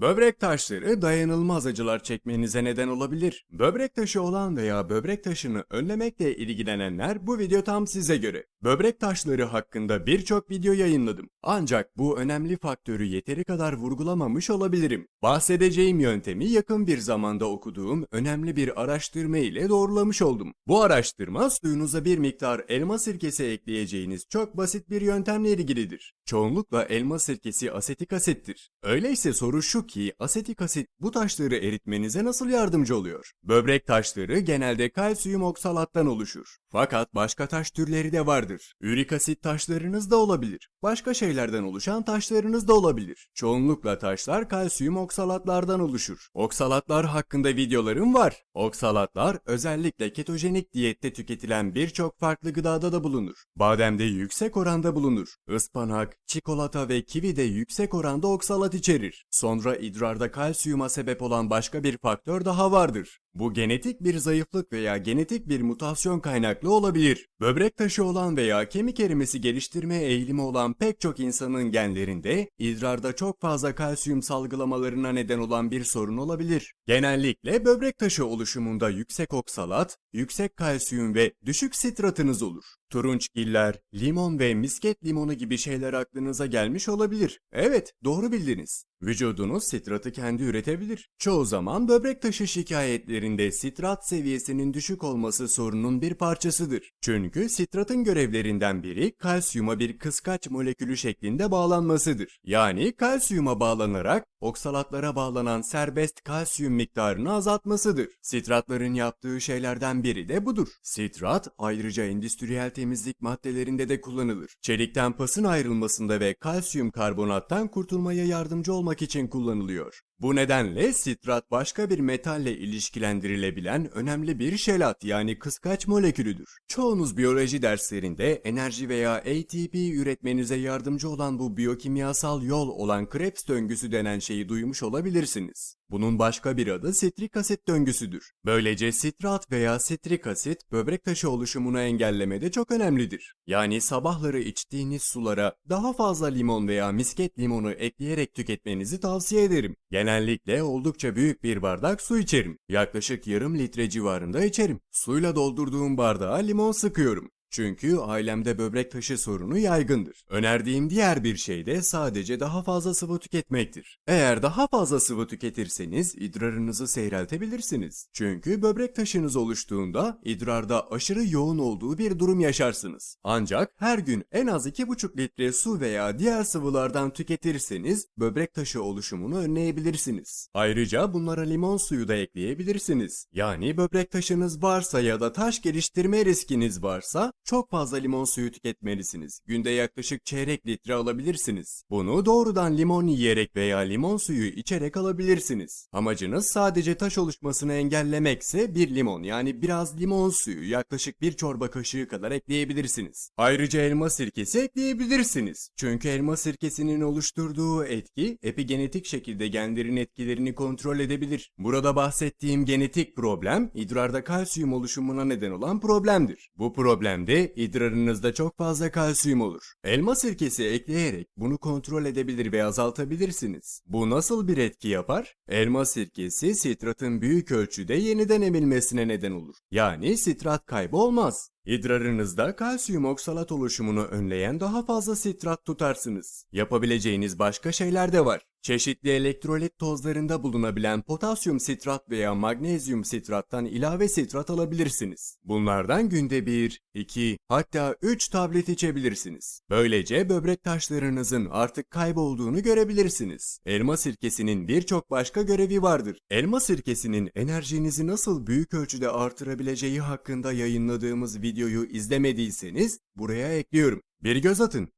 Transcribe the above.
Böbrek taşları dayanılmaz acılar çekmenize neden olabilir. Böbrek taşı olan veya böbrek taşını önlemekle ilgilenenler bu video tam size göre. Böbrek taşları hakkında birçok video yayınladım. Ancak bu önemli faktörü yeteri kadar vurgulamamış olabilirim. Bahsedeceğim yöntemi yakın bir zamanda okuduğum önemli bir araştırma ile doğrulamış oldum. Bu araştırma suyunuza bir miktar elma sirkesi ekleyeceğiniz çok basit bir yöntemle ilgilidir. Çoğunlukla elma sirkesi asetik asittir. Öyleyse soru şu ki asetik asit bu taşları eritmenize nasıl yardımcı oluyor? Böbrek taşları genelde kalsiyum oksalattan oluşur. Fakat başka taş türleri de vardır. Ürik asit taşlarınız da olabilir. Başka şeylerden oluşan taşlarınız da olabilir. Çoğunlukla taşlar kalsiyum oksalatlardan oluşur. Oksalatlar hakkında videolarım var. Oksalatlar özellikle ketojenik diyette tüketilen birçok farklı gıdada da bulunur. Bademde yüksek oranda bulunur. Ispanak, çikolata ve kivi de yüksek oranda oksalat içerir. Sonra idrarda kalsiyuma sebep olan başka bir faktör daha vardır. Bu genetik bir zayıflık veya genetik bir mutasyon kaynaklı olabilir. Böbrek taşı olan veya kemik erimesi geliştirme eğilimi olan pek çok insanın genlerinde idrarda çok fazla kalsiyum salgılamalarına neden olan bir sorun olabilir. Genellikle böbrek taşı oluşumunda yüksek oksalat, yüksek kalsiyum ve düşük sitratınız olur. Turunçgiller, limon ve misket limonu gibi şeyler aklınıza gelmiş olabilir. Evet, doğru bildiniz. Vücudunuz sitratı kendi üretebilir. Çoğu zaman böbrek taşı şikayetlerinde sitrat seviyesinin düşük olması sorunun bir parçasıdır. Çünkü sitratın görevlerinden biri kalsiyuma bir kıskaç molekülü şeklinde bağlanmasıdır. Yani kalsiyuma bağlanarak oksalatlara bağlanan serbest kalsiyum miktarını azaltmasıdır. Sitratların yaptığı şeylerden biri de budur. Sitrat ayrıca endüstriyel temizlik maddelerinde de kullanılır. Çelikten pasın ayrılmasında ve kalsiyum karbonattan kurtulmaya yardımcı olmak için kullanılıyor. Bu nedenle sitrat başka bir metalle ilişkilendirilebilen önemli bir şelat yani kıskaç molekülüdür. Çoğunuz biyoloji derslerinde enerji veya ATP üretmenize yardımcı olan bu biyokimyasal yol olan Krebs döngüsü denen şeyi duymuş olabilirsiniz. Bunun başka bir adı sitrik asit döngüsüdür. Böylece sitrat veya sitrik asit böbrek taşı oluşumunu engellemede çok önemlidir. Yani sabahları içtiğiniz sulara daha fazla limon veya misket limonu ekleyerek tüketmenizi tavsiye ederim. Genellikle oldukça büyük bir bardak su içerim. Yaklaşık yarım litre civarında içerim. Suyla doldurduğum bardağa limon sıkıyorum. Çünkü ailemde böbrek taşı sorunu yaygındır. Önerdiğim diğer bir şey de sadece daha fazla sıvı tüketmektir. Eğer daha fazla sıvı tüketirseniz idrarınızı seyreltebilirsiniz. Çünkü böbrek taşınız oluştuğunda idrarda aşırı yoğun olduğu bir durum yaşarsınız. Ancak her gün en az 2,5 litre su veya diğer sıvılardan tüketirseniz böbrek taşı oluşumunu önleyebilirsiniz. Ayrıca bunlara limon suyu da ekleyebilirsiniz. Yani böbrek taşınız varsa ya da taş geliştirme riskiniz varsa çok fazla limon suyu tüketmelisiniz. Günde yaklaşık çeyrek litre alabilirsiniz. Bunu doğrudan limon yiyerek veya limon suyu içerek alabilirsiniz. Amacınız sadece taş oluşmasını engellemekse bir limon yani biraz limon suyu yaklaşık bir çorba kaşığı kadar ekleyebilirsiniz. Ayrıca elma sirkesi ekleyebilirsiniz. Çünkü elma sirkesinin oluşturduğu etki epigenetik şekilde genlerin etkilerini kontrol edebilir. Burada bahsettiğim genetik problem idrarda kalsiyum oluşumuna neden olan problemdir. Bu problemde idrarınızda çok fazla kalsiyum olur. Elma sirkesi ekleyerek bunu kontrol edebilir ve azaltabilirsiniz. Bu nasıl bir etki yapar? Elma sirkesi sitratın büyük ölçüde yeniden emilmesine neden olur. Yani sitrat kaybı olmaz. İdrarınızda kalsiyum oksalat oluşumunu önleyen daha fazla sitrat tutarsınız. Yapabileceğiniz başka şeyler de var. Çeşitli elektrolit tozlarında bulunabilen potasyum sitrat veya magnezyum sitrattan ilave sitrat alabilirsiniz. Bunlardan günde 1, 2 hatta 3 tablet içebilirsiniz. Böylece böbrek taşlarınızın artık kaybolduğunu görebilirsiniz. Elma sirkesinin birçok başka görevi vardır. Elma sirkesinin enerjinizi nasıl büyük ölçüde artırabileceği hakkında yayınladığımız videoyu izlemediyseniz buraya ekliyorum. Bir göz atın.